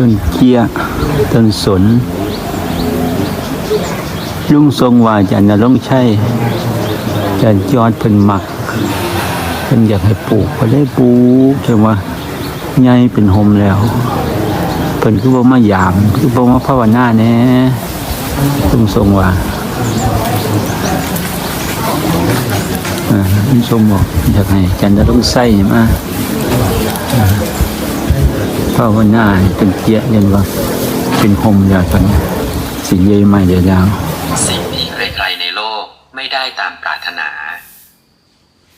ต้นเกี้ยต้นสน ลุงทรงว่าจะนรงใช่จะยอดเพิ่นมักเพิ่นอยากให้ปลูกก็ได้ปลูกใช่ไหมใหญ่เป็นโฮมแล้วเพิ่นคือบ่มาหยามคือบ่มาภาวนาแน่ลุงทรงว่าอ่าลุงทรงบอกอยากให้จันทรงใส่มา ภาวนาให้เป็นเกียรติเรียนว่า เป็นโฮมแล้วตอนนี้สิ่งใหญ่ใหม่ยวยาวสิ่งที่ใครๆในโลกไม่ได้ตามปรารถนา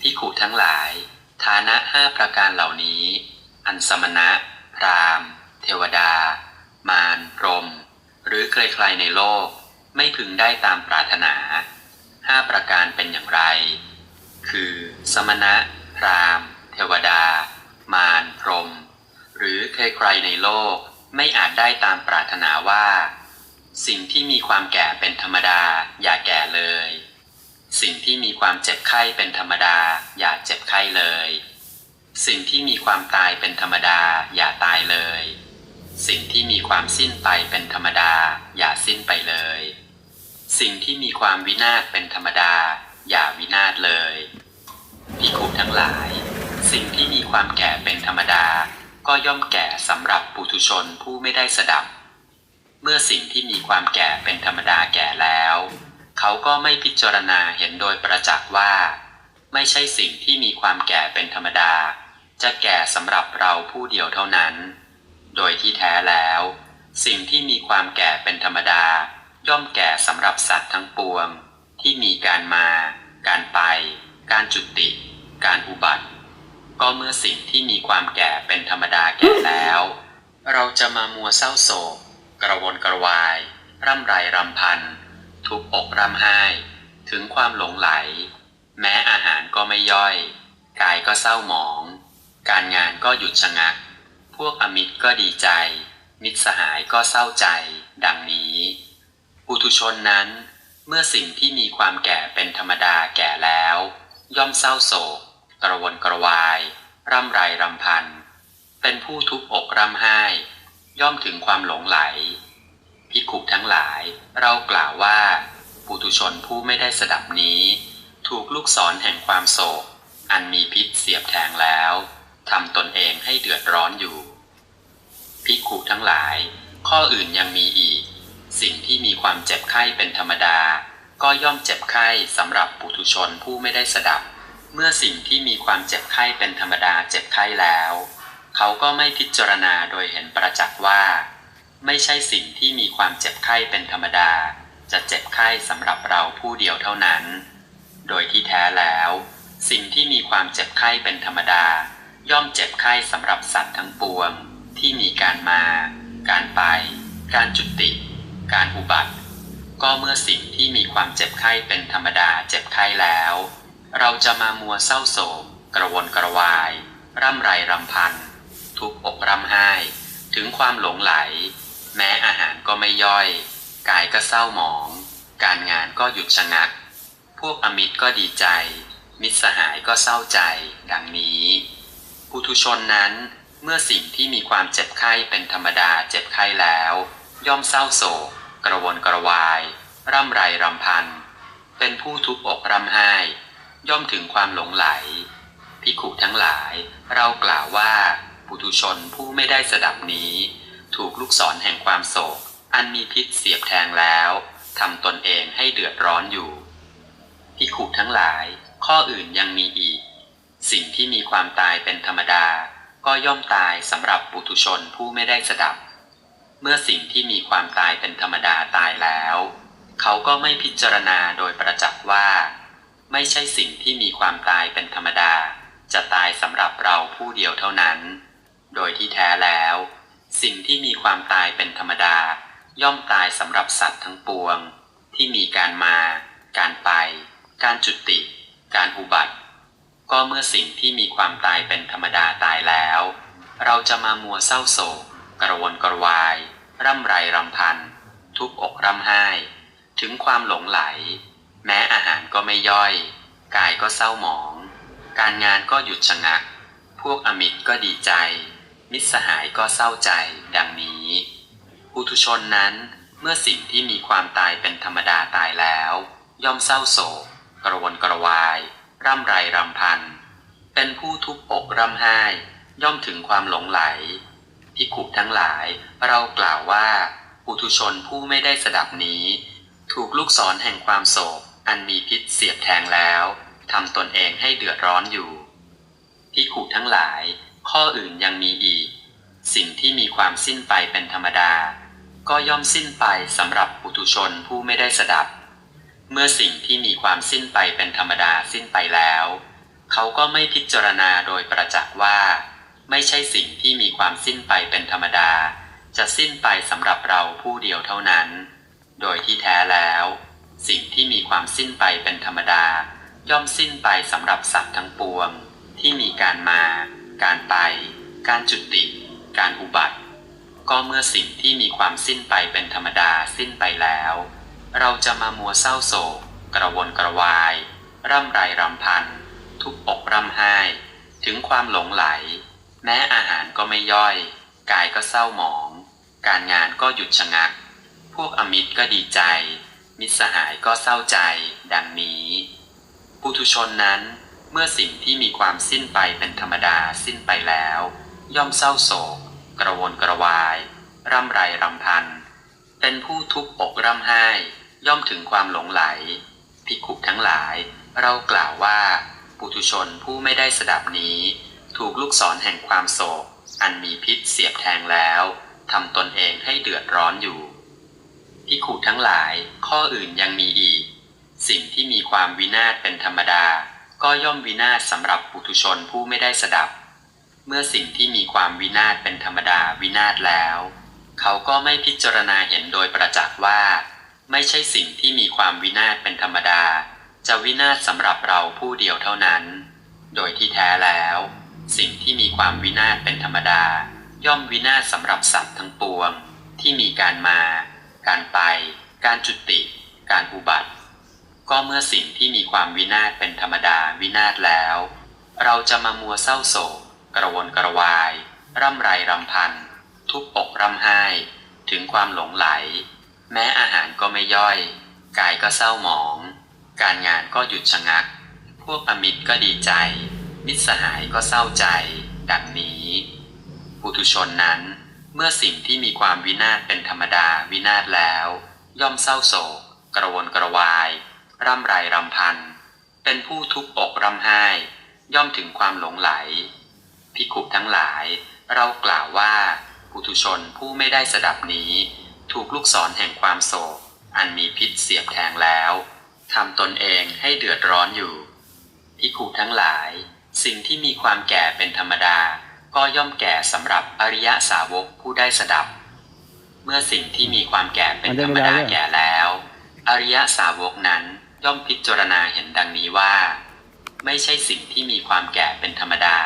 พิขุทั้งหลาย ฐานะห้าประการเหล่านี้ อันสมณะ พรามเทวดา มารพรม หรือใครๆในโลก ไม่พึงได้ตามปรารถนาห้าประการเป็นอย่างไร คือ สมณะ พรามเทวดา มารพรม หรือใครๆในโลกไม่อาจได้ตามปรารถนาว่า สิ่งที่มีความแก่เป็นธรรมดา อย่าแก่เลย สิ่งที่มีความเจ็บไข้เป็นธรรมดา อย่าเจ็บไข้เลย สิ่งที่มีความตายเป็นธรรมดา อย่าตายเลย สิ่งที่มีความสิ้นไปเป็นธรรมดา อย่าสิ้นไปเลย สิ่งที่มีความวินาศเป็นธรรมดา อย่าวินาศเลยพิคุทั้งหลาย สิ่งที่มีความแก่เป็นธรรมดา ก็ย่อมแก่สำหรับปุถุชนผู้ไม่ได้สดับ เมื่อสิ่งที่มีความแก่เป็นธรรมดาแก่แล้ว เขาก็ไม่พิจารณาเห็นโดยประจักษ์ว่า ไม่ใช่สิ่งที่มีความแก่เป็นธรรมดา จะแก่สำหรับเราผู้เดียวเท่านั้น โดยที่แท้แล้ว สิ่งที่มีความแก่เป็นธรรมดา ย่อมแก่สำหรับสัตว์ทั้งปวง ที่มีการมา การไป การจุติ การอุบัติ สิ่งที่มีความแก่เป็นธรรมดาแก่แล้ว เราจะมามัวเศร้าโศก กระวนกระวาย ร่ำไรรำพัน ทุบอกร่ำไห้ ถึงความหลงไหล แม้อาหารก็ไม่ย่อย กายก็เศร้าหมอง การงานก็หยุดชะงัก พวกอมิตรก็ดีใจ มิตรสหายก็เศร้าใจ ดังนี้ปุถุชนนั้นเมื่อสิ่งที่มีความแก่เป็นธรรมดาแก่แล้ว ย่อมเศร้าโศก กระวนกระวาย ร่ำไรรำพัน เป็นผู้ทุบอกร่ำไห้ ย่อมถึงความหลงไหลพิกุทั้งหลาย เรากล่าวว่าปุถุชนผู้ไม่ได้สดับนี้ ถูกลูกศรแห่งความโศก อันมีพิษเสียบแทงแล้วทำตนเองให้เดือดร้อนอยู่พิกุทั้งหลาย ข้ออื่นยังมีอีก สิ่งที่มีความเจ็บไข้เป็นธรรมดา ก็ย่อมเจ็บไข้สำหรับปุถุชนผู้ไม่ได้สดับ เมื่อสิ่งที่มีความเจ็บไข้เป็นธรรมดาเจ็บไข้แล้ว เขาก็ไม่พิจารณาโดยเห็นประจักษ์ว่า ไม่ใช่สิ่งที่มีความเจ็บไข้เป็นธรรมดา จะเจ็บไข้สำหรับเราผู้เดียวเท่านั้น โดยที่แท้แล้ว สิ่งที่มีความเจ็บไข้เป็นธรรมดา ย่อมเจ็บไข้สำหรับสัตว์ทั้งปวง ที่มีการมา การไป การจุติ การอุบัติ ก็เมื่อสิ่งที่มีความเจ็บไข้เป็นธรรมดาเจ็บไข้แล้ว เราจะมามัวเศร้าโศก กระวนกระวาย ร่ำไรรำพัน ทุบอกร่ำไห้ ถึงความหลงไหล แม้อาหารก็ไม่ย่อย กายก็เศร้าหมอง การงานก็หยุดชะงัก พวกอมิตรก็ดีใจ มิตรสหายก็เศร้าใจ ดังนี้ปุถุชนนั้นเมื่อสิ่งที่มีความเจ็บไข้เป็นธรรมดาเจ็บไข้แล้ว ย่อมเศร้าโศก กระวนกระวาย ร่ำไรรำพัน เป็นผู้ทุบอกร่ำไห้ ย่อมถึงความหลงไหลพิขุทั้งหลาย เรากล่าวว่าปุถุชนผู้ไม่ได้สดับนี้ ถูกลูกศรแห่งความโศก อันมีพิษเสียบแทงแล้วทำตนเองให้เดือดร้อนอยู่พิขุทั้งหลาย ข้ออื่นยังมีอีก สิ่งที่มีความตายเป็นธรรมดา ก็ย่อมตายสำหรับปุถุชนผู้ไม่ได้สดับ เมื่อสิ่งที่มีความตายเป็นธรรมดาตายแล้ว เขาก็ไม่พิจารณาโดยประจักษ์ว่า ไม่ใช่สิ่งที่มีความตายเป็นธรรมดา จะตายสำหรับเราผู้เดียวเท่านั้น โดยที่แท้แล้ว สิ่งที่มีความตายเป็นธรรมดา ย่อมตายสำหรับสัตว์ทั้งปวง ที่มีการมา การไป การจุติ การอุบัติ ก็เมื่อสิ่งที่มีความตายเป็นธรรมดาตายแล้ว เราจะมามัวเศร้าโศกกระวนกระวาย ร่ำไรรำพัน ทุบอกร่ำไห้ ถึงความหลงไหล แม้อาหารก็ไม่ย่อย กายก็เศร้าหมอง การงานก็หยุดชะงัก พวกอมิตรก็ดีใจ มิตรสหายก็เศร้าใจ ดังนี้ปุถุชนนั้นเมื่อสิ่งที่มีความตายเป็นธรรมดาตายแล้ว ย่อมเศร้าโศก กระวนกระวาย ร่ำไรรำพัน เป็นผู้ทุกอกร่ำไห้ ย่อมถึงความหลงไหลพิขุทั้งหลายเรากล่าวว่าปุถุชนผู้ไม่ได้สดับนี้ ถูกลูกศรแห่งความโศก อันมีพิษเสียบแทงแล้วทำตนเองให้เดือดร้อนอยู่พิขุทั้งหลาย ข้ออื่นยังมีอีก สิ่งที่มีความสิ้นไปเป็นธรรมดา ก็ย่อมสิ้นไปสำหรับปุถุชนผู้ไม่ได้สดับ เมื่อสิ่งที่มีความสิ้นไปเป็นธรรมดาสิ้นไปแล้ว เขาก็ไม่พิจารณาโดยประจักษ์ว่า ไม่ใช่สิ่งที่มีความสิ้นไปเป็นธรรมดา จะสิ้นไปสำหรับเราผู้เดียวเท่านั้น โดยที่แท้แล้ว สิ่งที่มีความสิ้นไปเป็นธรรมดา ย่อมสิ้นไปสำหรับสัตว์ทั้งปวง ที่มีการมา การไป การจุติ การอุบัติ ก็เมื่อสิ่งที่มีความสิ้นไปเป็นธรรมดาสิ้นไปแล้ว เราจะมามัวเศร้าโศก กระวนกระวาย ร่ำไรรำพัน ทุบอกร่ำไห้ ถึงความหลงไหล แม้อาหารก็ไม่ย่อย กายก็เศร้าหมอง การงานก็หยุดชะงัก พวกอมิตรก็ดีใจ มิตรสหายก็เศร้าใจ ดังนี้ ปุถุชนนั้นเมื่อสิ่งที่มีความสิ้นไปเป็นธรรมดาสิ้นไปแล้ว ย่อมเศร้าโศก กระวนกระวาย ร่ำไรรำพัน เป็นผู้ทุกข์อกร่ำไห้ ย่อมถึงความหลงไหลภิกขุทั้งหลาย เรากล่าวว่า ปุถุชนผู้ไม่ได้สดับนี้ ถูกลูกศรแห่งความโศก อันมีพิษเสียบแทงแล้วทำตนเองให้เดือดร้อนอยู่ ภิกขุทั้งหลาย ข้ออื่นยังมีอีก สิ่งที่มีความวินาศเป็นธรรมดา ก็ย่อมวินาศสำหรับปุถุชนผู้ไม่ได้สดับ เมื่อสิ่งที่มีความวินาศเป็นธรรมดาวินาศแล้ว เขาก็ไม่พิจารณาเห็นโดยประจักษ์ว่า ไม่ใช่สิ่งที่มีความวินาศเป็นธรรมดา จะวินาศสำหรับเราผู้เดียวเท่านั้น โดยที่แท้แล้ว สิ่งที่มีความวินาศเป็นธรรมดา ย่อมวินาศสำหรับสัตว์ทั้งปวง ที่มีการมา การไป การจุติ การอุบัติ ก็เมื่อสิ่งที่มีความวินาศเป็นธรรมดาวินาศแล้ว เราจะมามัวเศร้าโศก กระวนกระวาย ร่ำไรรำพัน ทุบอกร่ำไห้ ถึงความหลงไหล แม้อาหารก็ไม่ย่อย กายก็เศร้าหมอง การงานก็หยุดชะงัก พวกอมิตรก็ดีใจ มิตรสหายก็เศร้าใจ ดังนี้ปุถุชนนั้น เมื่อสิ่งที่มีความวินาศเป็นธรรมดาวินาศแล้ว ย่อมเศร้าโศก กระวนกระวาย ร่ำไรรำพัน เป็นผู้ทุกอกร่ำไห้ ย่อมถึงความหลงไหลภิกขุทั้งหลาย เรากล่าวว่าปุถุชนผู้ไม่ได้สดับนี้ ถูกลูกศรแห่งความโศก อันมีพิษเสียบแทงแล้วทำตนเองให้เดือดร้อนอยู่ภิกขุทั้งหลาย สิ่งที่มีความแก่เป็นธรรมดา ก็ย่อมแก่สำหรับอริยสาวกผู้ได้สดับ เมื่อสิ่งที่มีความแก่เป็นธรรมดาแก่แล้ว อริยสาวกนั้นย่อมพิจารณาเห็นดังนี้ว่า ไม่ใช่สิ่งที่มีความแก่เป็นธรรมดา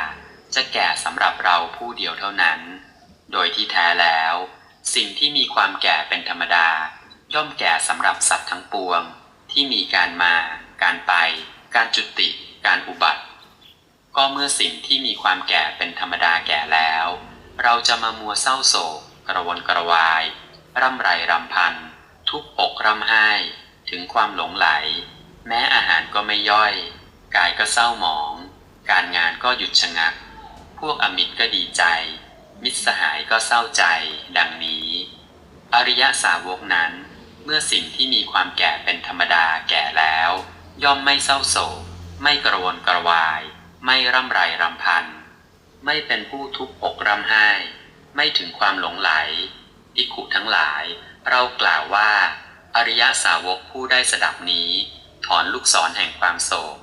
จะแก่สำหรับเราผู้เดียวเท่านั้น โดยที่แท้แล้ว สิ่งที่มีความแก่เป็นธรรมดา ย่อมแก่สำหรับสัตว์ทั้งปวง ที่มีการมา การไป การจุติ การอุบัติ ก็เมื่อสิ่งที่มีความแก่เป็นธรรมดาแก่แล้ว เราจะมามัวเศร้าโศก กระวนกระวาย ร่ำไรรำพัน ทุบอกร่ำไห้ ถึงความหลงไหล แม้อาหารก็ไม่ย่อย กายก็เศร้าหมอง การงานก็หยุดชะงัก พวกอมิตรก็ดีใจ มิตรสหายก็เศร้าใจ ดังนี้ อริยสาวกนั้น เมื่อสิ่งที่มีความแก่เป็นธรรมดาแก่แล้ว ย่อมไม่เศร้าโศก ไม่กระวนกระวาย ไม่ร่ำไรรำพัน ไม่เป็นผู้ทุกข์อกร่ำไห้ ไม่ถึงความหลงไหลภิขุทั้งหลาย เรากล่าวว่า อริยสาวกผู้ได้สดับนี้ ถอนลูกศรแห่งความโศก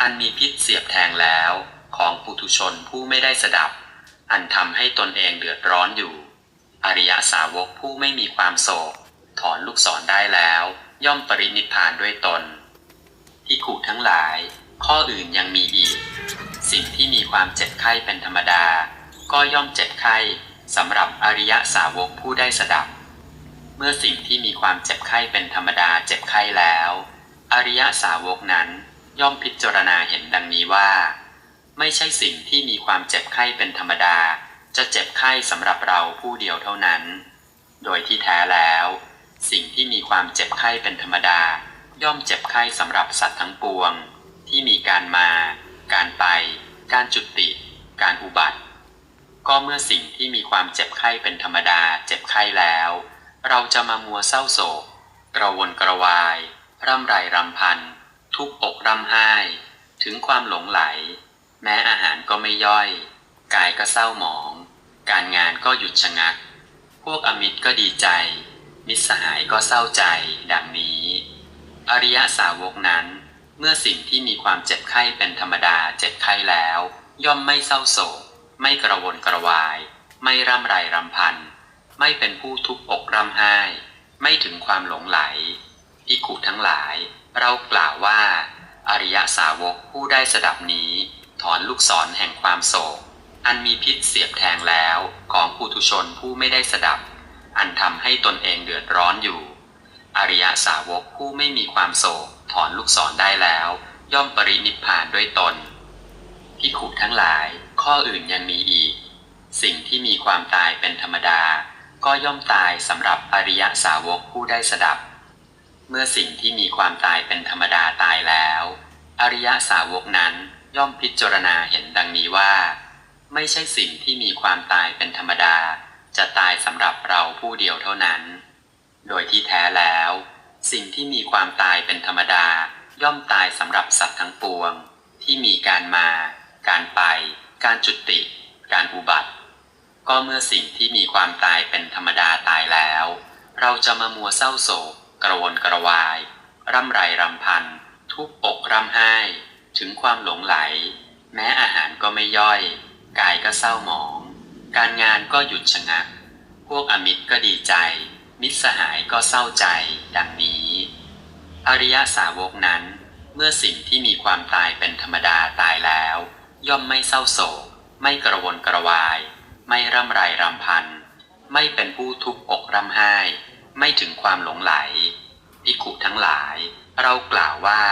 อันมีพิษเสียบแทงแล้วของปุถุชนผู้ไม่ได้สดับ อันทำให้ตนเองเดือดร้อนอยู่ อริยสาวกผู้ไม่มีความโศก ถอนลูกศรได้แล้ว ย่อมปรินิพพานด้วยตนที่ขู่ทั้งหลาย ข้ออื่นยังมีอีก สิ่งที่มีความเจ็บไข้เป็นธรรมดา ก็ย่อมเจ็บไข้สำหรับอริยสาวกผู้ได้สดับ เมื่อสิ่งที่มีความเจ็บไข้เป็นธรรมดาเจ็บไข้แล้ว อริยสาวกนั้นย่อมพิจารณาเห็นดังนี้ว่า ไม่ใช่สิ่งที่มีความเจ็บไข้เป็นธรรมดา จะเจ็บไข้สำหรับเราผู้เดียวเท่านั้น โดยที่แท้แล้ว สิ่งที่มีความเจ็บไข้เป็นธรรมดา ย่อมเจ็บไข้สำหรับสัตว์ทั้งปวง ที่มีการมา การไป การจุติ การอุบัติ ก็เมื่อสิ่งที่มีความเจ็บไข้เป็นธรรมดาเจ็บไข้แล้ว เราจะมามัวเศร้าโศกกระวนกระวาย ร่ำไรรำพัน ทุกอกร่ำไห้ ถึงความหลงไหล แม้อาหารก็ไม่ย่อย กายก็เศร้าหมอง การงานก็หยุดชะงัก พวกอมิตรก็ดีใจ มิตรสหายก็เศร้าใจ ดังนี้ อริยสาวกนั้น เมื่อสิ่งที่มีความเจ็บไข้เป็นธรรมดาเจ็บไข้แล้ว ย่อมไม่เศร้าโศก ไม่กระวนกระวาย ไม่ร่ำไรรำพัน ไม่เป็นผู้ทุกข์อกร่ำไห้ ไม่ถึงความหลงไหลพิขุทั้งหลาย เรากล่าวว่า อริยสาวกผู้ได้สดับนี้ ถอนลูกศรแห่งความโศก อันมีพิษเสียบแทงแล้วของปุถุชนผู้ไม่ได้สดับ อันทำให้ตนเองเดือดร้อนอยู่ อริยสาวกผู้ไม่มีความโศก ถอนลูกศรได้แล้ว ย่อมปรินิพพานด้วยตนพิขุทั้งหลาย ข้ออื่นยังมีอีก สิ่งที่มีความตายเป็นธรรมดา ก็ย่อมตายสำหรับอริยสาวกผู้ได้สดับ เมื่อสิ่งที่มีความตายเป็นธรรมดาตายแล้ว อริยสาวกนั้นย่อมพิจารณาเห็นดังนี้ว่า ไม่ใช่สิ่งที่มีความตายเป็นธรรมดา จะตายสำหรับเราผู้เดียวเท่านั้น โดยที่แท้แล้ว สิ่งที่มีความตายเป็นธรรมดา ย่อมตายสำหรับสัตว์ทั้งปวง ที่มีการมา การไป การจุติ การอุบัติ ก็เมื่อสิ่งที่มีความตายเป็นธรรมดาตายแล้ว เราจะมามัวเศร้าโศก กระวนกระวาย ร่ำไรรำพัน ทุกอกร่ำไห้ ถึงความหลงไหล แม้อาหารก็ไม่ย่อย กายก็เศร้าหมอง การงานก็หยุดชะงัก พวกอมิตรก็ดีใจ มิตรสหายก็เศร้าใจดังนี้ อริยสาวกนั้น เมื่อสิ่งที่มีความตายเป็นธรรมดาตายแล้ว ย่อมไม่เศร้าโศก ไม่กระวนกระวาย ไม่ร่ำไรรำพัน ไม่เป็นผู้ทุกข์อกร่ำไห้ ไม่ถึงความหลงไหลภิกขุทั้งหลาย เรากล่าวว่า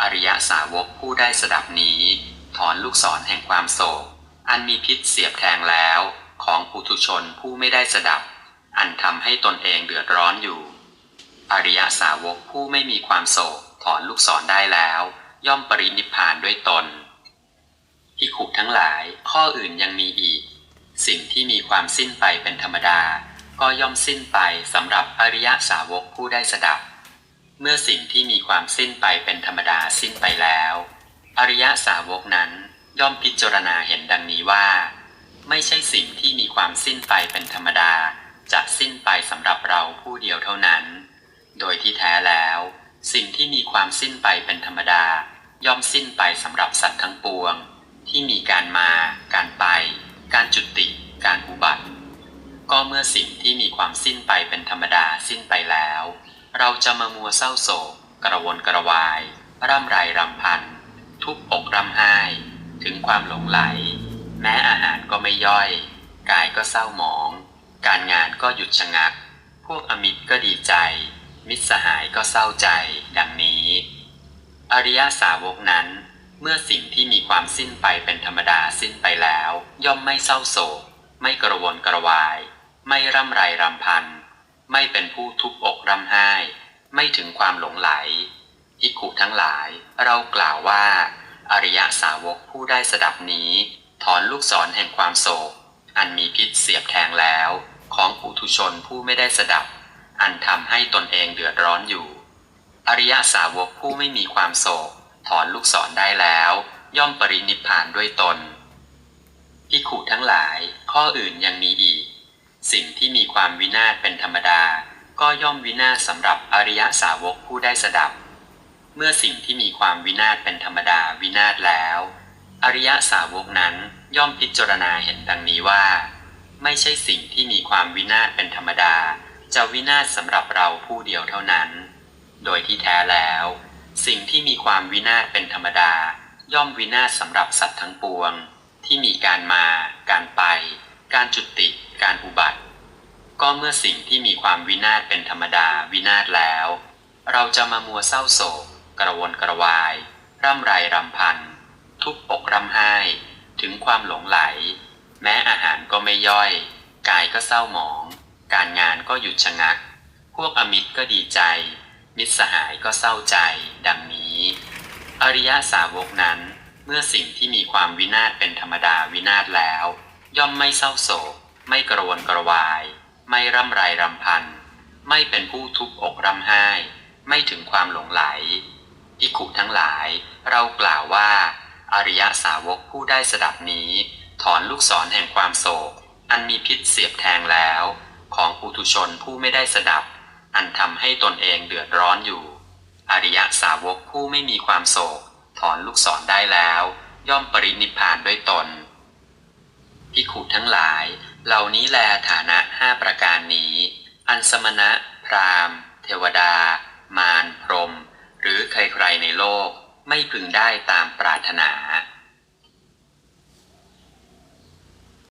อริยสาวกผู้ได้สดับนี้ ถอนลูกศรแห่งความโศก อันมีพิษเสียบแทงแล้ว ของปุถุชนผู้ไม่ได้สดับ อันทำให้ตนเองเดือดร้อนอยู่ อริยสาวกผู้ไม่มีความโศกถอนลูกศรได้แล้ว ย่อมปรินิพานด้วยตนพิขุทั้งหลายข้ออื่นยังมีอีก สิ่งที่มีความสิ้นไปเป็นธรรมดา ก็ย่อมสิ้นไปสำหรับอริยสาวกผู้ได้สดับ เมื่อสิ่งที่มีความสิ้นไปเป็นธรรมดาสิ้นไปแล้ว อริยสาวกนั้นย่อมพิจารณาเห็นดังนี้ว่า ไม่ใช่สิ่งที่มีความสิ้นไปเป็นธรรมดา จะสิ้นไปสำหรับเราผู้เดียวเท่านั้น โดยที่แท้แล้ว สิ่งที่มีความสิ้นไปเป็นธรรมดา ย่อมสิ้นไปสำหรับสัตว์ทั้งปวง ที่มีการมา การไป การจุติ การอุบัติ ก็เมื่อสิ่งที่มีความสิ้นไปเป็นธรรมดาสิ้นไปแล้ว เราจะมามัวเศร้าโศก กระวนกระวาย ร่ำไรรำพัน ทุกอกร่ำไห้ ถึงความหลงไหล แม้อาหารก็ไม่ย่อย กายก็เศร้าหมอง การงานก็หยุดชะงัก พวกอมิตรก็ดีใจ มิตรสหายก็เศร้าใจ ดังนี้ อริยสาวกนั้น เมื่อสิ่งที่มีความสิ้นไปเป็นธรรมดาสิ้นไปแล้ว ย่อมไม่เศร้าโศก ไม่กระวนกระวาย ไม่ร่ำไรรำพัน ไม่เป็นผู้ทุกอกร่ำไห้ ไม่ถึงความหลงไหลภิกขุทั้งหลาย เรากล่าวว่า อริยสาวกผู้ได้สดับนี้ ถอนลูกศรแห่งความโศก อันมีพิษเสียบแทงแล้ว ของปุถุชนผู้ไม่ได้สดับ อันทำให้ตนเองเดือดร้อนอยู่ อริยสาวกผู้ไม่มีความโศก ถอนลูกศรได้แล้ว ย่อมปรินิพพานด้วยตนพิขุทั้งหลาย ข้ออื่นยังมีอีก สิ่งที่มีความวินาศเป็นธรรมดา ก็ย่อมวินาศสำหรับอริยสาวกผู้ได้สดับ เมื่อสิ่งที่มีความวินาศเป็นธรรมดาวินาศแล้ว อริยสาวกนั้นย่อมพิจารณาเห็นดังนี้ว่า ไม่ใช่สิ่งที่มีความวินาศเป็นธรรมดา จะวินาศสำหรับเราผู้เดียวเท่านั้น โดยที่แท้แล้ว สิ่งที่มีความวินาศเป็นธรรมดา ย่อมวินาศสำหรับสัตว์ทั้งปวง ที่มีการมา การไป การจุติ การอุบัติ ก็เมื่อสิ่งที่มีความวินาศเป็นธรรมดาวินาศแล้ว เราจะมามัวเศร้าโศก กระวนกระวาย ร่ำไรรำพัน ทุกข์อกร่ำไห้ ถึงความหลงไหล ไม่ย่อย กายก็เศร้าหมอง การงานก็หยุดชะงัก พวกอมิตรก็ดีใจ มิตรสหายก็เศร้าใจ ดังนี้ อริยสาวกนั้น เมื่อสิ่งที่มีความวินาศเป็นธรรมดาวินาศแล้ว ย่อมไม่เศร้าโศก ไม่กระวนกระวาย ไม่ร่ำไรรำพัน ไม่เป็นผู้ทุกอกร่ำไห้ ไม่ถึงความหลงไหลอิขุทั้งหลาย เรากล่าวว่า อริยสาวกผู้ได้สดับนี้ ถอนลูกศรแห่งความโศก อันมีพิษเสียบแทงแล้ว ของปุถุชนผู้ไม่ได้สดับ อันทำให้ตนเองเดือดร้อนอยู่ อริยสาวกผู้ไม่มีความโศก ถอนลูกศรได้แล้ว ย่อมปรินิพานด้วยตนพิขุทั้งหลาย เหล่านี้แลฐานะห้าประการนี้ อันสมณะ พราหมณ์ เทวดา มารพรหมหรือใครๆในโลกไม่พึงได้ตามปรารถนา